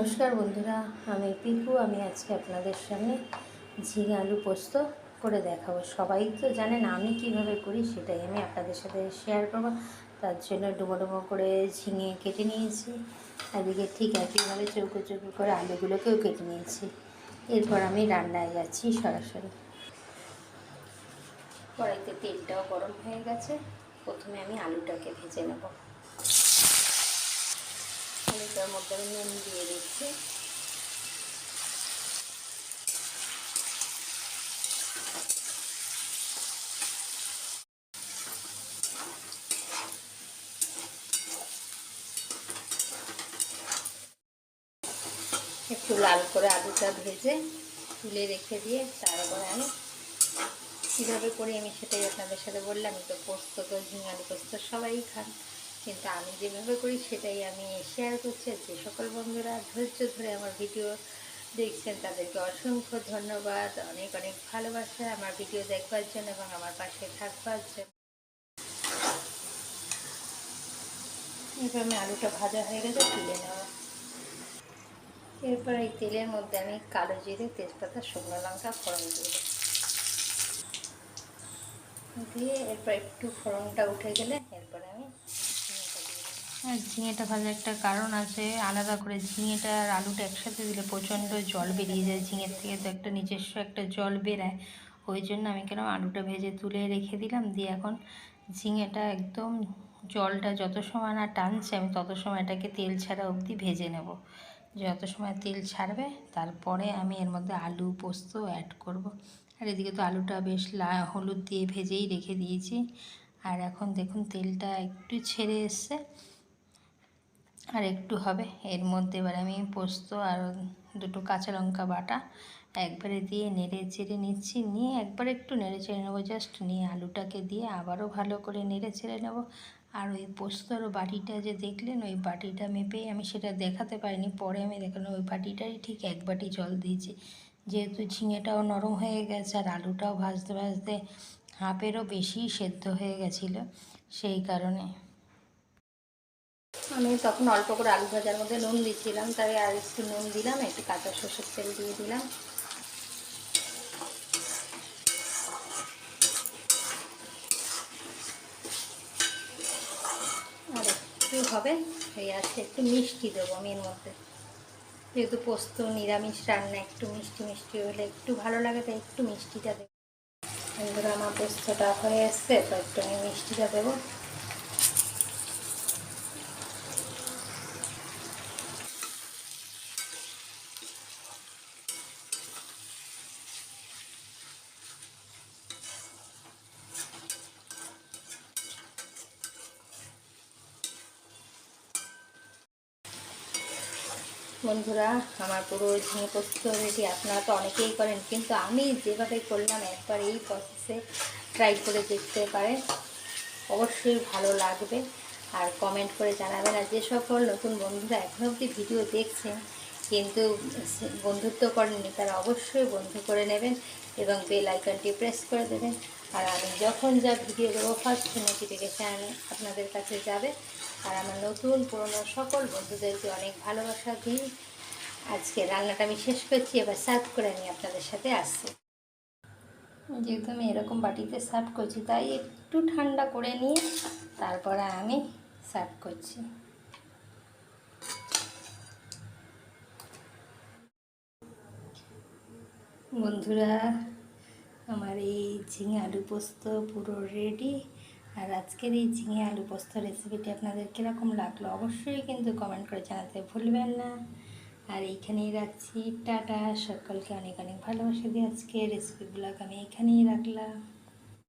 নমস্কার বন্ধুরা, আমি পিকু আমি আজকে আপনাদের সামনে ঝিঙে আলু পোস্ত করে দেখাবো। সবাই তো জানেন আমি কীভাবে করি সেটাই আমি আপনাদের সাথে শেয়ার করব। তার জন্য ডুবো ডুবো করে ঝিঙে কেটে নিয়েছি। এদিকে ঠিক একইভাবে চৌকো চৌকো করে আলুগুলোকেও কেটে নিয়েছি। এরপর আমি রান্নায় যাচ্ছি সরাসরি। কড়াইতে তেলটাও গরম হয়ে গেছে। প্রথমে আমি আলুটাকে ভেজে নেব। আলুটার মধ্যে আমি নুন দিয়ে দিচ্ছি। একটু লাল করে আলুটা ভেজে তুলে রেখে দিয়ে তারপরে আমি কীভাবে করি আমি সেটাই আপনাদের সাথে বললাম তো পোস্ত তো ঝিঙালি পোস্ত সবাই খান। কিন্তু আমি যেভাবে করি সেটাই আমি শেয়ার করছি। যে সকল বন্ধুরা ধৈর্য ধরে আমার ভিডিও দেখছেন, তাদেরকে অসংখ্য ধন্যবাদ। অনেক অনেক ভালোবাসা আমার ভিডিও দেখবার জন্য এবং আমার পাশে থাকবার জন্য। এবার আমি আলুটা ভাজা হয়ে গেছে, তুলে নেওয়া। এরপর এই তেলের মধ্যে আমি কালো জিরে, তেজপাতা, শুকনো লঙ্কা ফোড়ন দিয়ে দিয়ে এরপর একটু ফোড়নটা উঠে গেলে এরপরে আমি ঝিঙেটা ভাজার একটা কারণ আছে, আলাদা করে ঝিঙেটা আর আলুটা একসাথে দিলে প্রচণ্ড জল বেরিয়ে যায়, ঝিঙের থেকে তো একটা নিজস্ব একটা জল বেরায়। ওই জন্য আমি কেন আলুটা ভেজে তুলে রেখে দিলাম, দিয়ে এখন ঝিঙেটা একদম জলটা যত সময় না টানছে, আমি তত সময় এটাকে তেল ছাড়া অবধি ভেজে নেব। যত সময় তেল ছাড়বে, তারপরে আমি এর মধ্যে আলু পোস্ত অ্যাড করব। আর এদিকে তো আলুটা বেশ লা, হলুদ দিয়ে ভেজেই রেখে দিয়েছি। আর এখন দেখুন তেলটা একটু ছেড়ে এসছে। আর একটু হবে। এর মধ্যে এবার আমি পোস্ত আর দুটো কাঁচা লঙ্কা বাটা একবারে দিয়ে নেড়ে চেড়ে নিচ্ছি। নিয়ে একবার একটু নেড়ে চেড়ে নেব। জাস্ট নিয়ে আলুটাকে দিয়ে আবারও ভালো করে নেড়ে চেড়ে নেব। আর ওই পোস্তর বাটিটা যে দেখলেন, ওই বাটিটা মেপে আমি সেটা দেখাতে পারিনি। পরে আমি দেখালাম, ওই বাটিটাই ঠিক এক বাটি জল দিয়েছি। যেহেতু ঝিঙেটাও নরম হয়ে গেছে আর আলুটাও ভাজতে ভাজতে হাফেরও বেশি সেদ্ধ হয়ে গেছিল, সেই কারণে। আমি তখন অল্প করে আলু ভাজার মধ্যে নুন দিচ্ছিলাম তাই আর একটু নুন দিলাম, একটু কাঁচা সর্ষের তেল দিয়ে দিলাম। আর একটু হবে, এই আছে, একটু মিষ্টি দেবো আমি এর মধ্যে। যেহেতু পোস্ত, নিরামিষ রান্না, একটু মিষ্টি মিষ্টি হলে একটু ভালো লাগে, তাই একটু মিষ্টিটা দেবো। আমার পোস্তটা হয়ে এসছে, তো একটু আমি মিষ্টিটা দেবো। বন্ধুরা, আমার পুরো ঝিঙে পোস্ত রেডি। আপনারা তো অনেকেই করেন, কিন্তু আমি যেভাবে করলাম, একবার এই প্রসেসে ট্রাই করে দেখতে পারে অবশ্যই ভালো লাগবে। আর কমেন্ট করে জানাবেন। আর যে সকল নতুন বন্ধুরা এখন অবধি ভিডিও দেখছেন কিন্তু বন্ধুত্ব করেননি, তারা অবশ্যই বন্ধু করে নেবেন এবং বেল আইকনটি প্রেস করে দেবেন। আর আমি যখন যা ভিডিও দেবো ফার্স্ট নোটিফিকেশান আপনাদের কাছে যাবে। আর আমার নতুন, পুরনো সকল বন্ধুদেরকে অনেক ভালোবাসা দিই আজকে রান্নাটা আমি শেষ করছি, এবার সার্ভ করে আমি আপনাদের সাথে আসছি। যেহেতু আমি এরকম বাটিতে সার্ভ করছি, তাই একটু ঠান্ডা করে নিয়ে তারপরে আমি সার্ভ করছি। বন্ধুরা, আমার এই ঝিঙে আলু পোস্ত পুরো রেডি আর আজকের এই ঝিঙে আলু পোস্ত রেসিপিটি আপনাদের কীরকম লাগল অবশ্যই কিন্তু কমেন্ট করে জানাতে ভুলবেন না। আর এইখানেই রাখছি। টাটা। সকলকে অনেক অনেক ভালোবাসা দিয়ে আজকে রেসিপিগুলোকে আমি এখানেই রাখলাম।